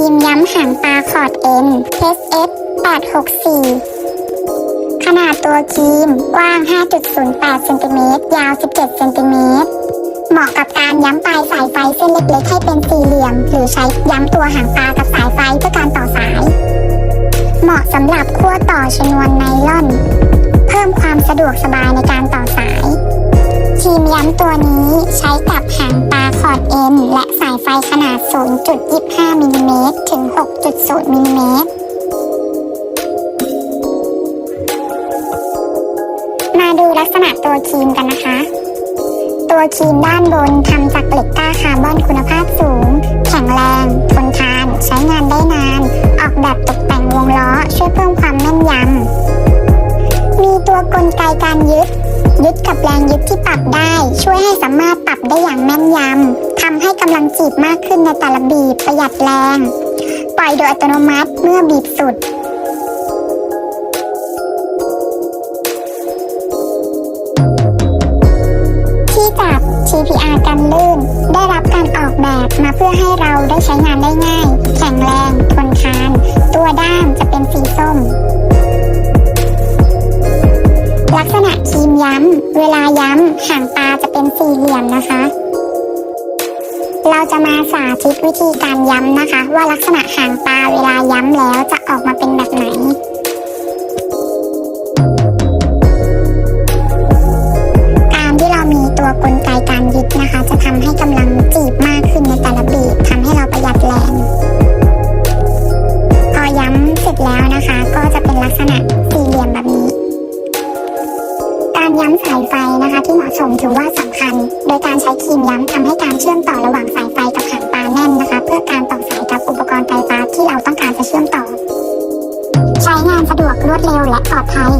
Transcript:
รีมย้ำหางปลาคอร์ดเอ็น HS 864 ขนาดตัวครีมกว้าง 5.08 เซนติเมตร ยาว 17 เซนติเมตร เหมาะกับการย้ำปลายสายไฟเส้นเล็กๆให้เป็นสี่เหลี่ยม หรือใช้ย้ำตัวหางปลากับสายไฟเพื่อการต่อสาย เหมาะสำหรับขั้วต่อชนวนไนล่อน เพิ่มความสะดวกสบายในการต่อสายครีมย้ำตัวนี้ใช้กับหางปลาคอร์ดเอ็นและายไฟขนาด 0.25มิลลิเมตรถึง 6.0มิลลิเมตร มาดูลักษณะตัวครีมกันนะคะ ตัวครีมด้านบนทำจากเหล็กกล้าคาร์บอนคุณภาพสูง แข็งแรง ทนทาน ใช้งานได้นาน ออกแบบตกแต่งวงล้อ ช่วยเพิ่มความแม่นยำ มีตัวกลไกการยึด ยึดกับแรงยึดที่ปรับได้ ช่วยให้สามารถปรับได้อย่างแม่นยำทำให้กำลังจีบมากขึ้นในแต่ละบีบประหยัดแรง ปล่อยโดยอัตโนมัติเมื่อบีบสุดที่จับ TPR กันลื่น ได้รับการออกแบบมาเพื่อให้เราได้ใช้งานได้ง่าย ย้ำ เวลาย้ำหางตาจะเป็นสี่เหลี่ยมนะคะ เราจะมาสาธิตวิธีการย้ำนะคะ ว่าลักษณะหางตาเวลาย้ำแล้วจะออกมาเป็นแบบไหนการที่เรามีตัวกลไกการยึดนะคะ จะทำให้กำลังจีบมากขึ้นในแต่ละบีบทำให้เราประหยัดแรง พอย้ำเสร็จแล้วนะคะ การย้ำสายไฟนะคะที่เหมาะสมถือว่าสำคัญ โดยการใช้ครีมย้ำทำให้การเชื่อมต่อระหว่างสายไฟกับหางปลาแน่นนะคะ เพื่อการต่อสายกับอุปกรณ์ไฟฟ้าที่เราต้องการจะเชื่อมต่อ ใช้งานสะดวกรวดเร็วและปลอดภัย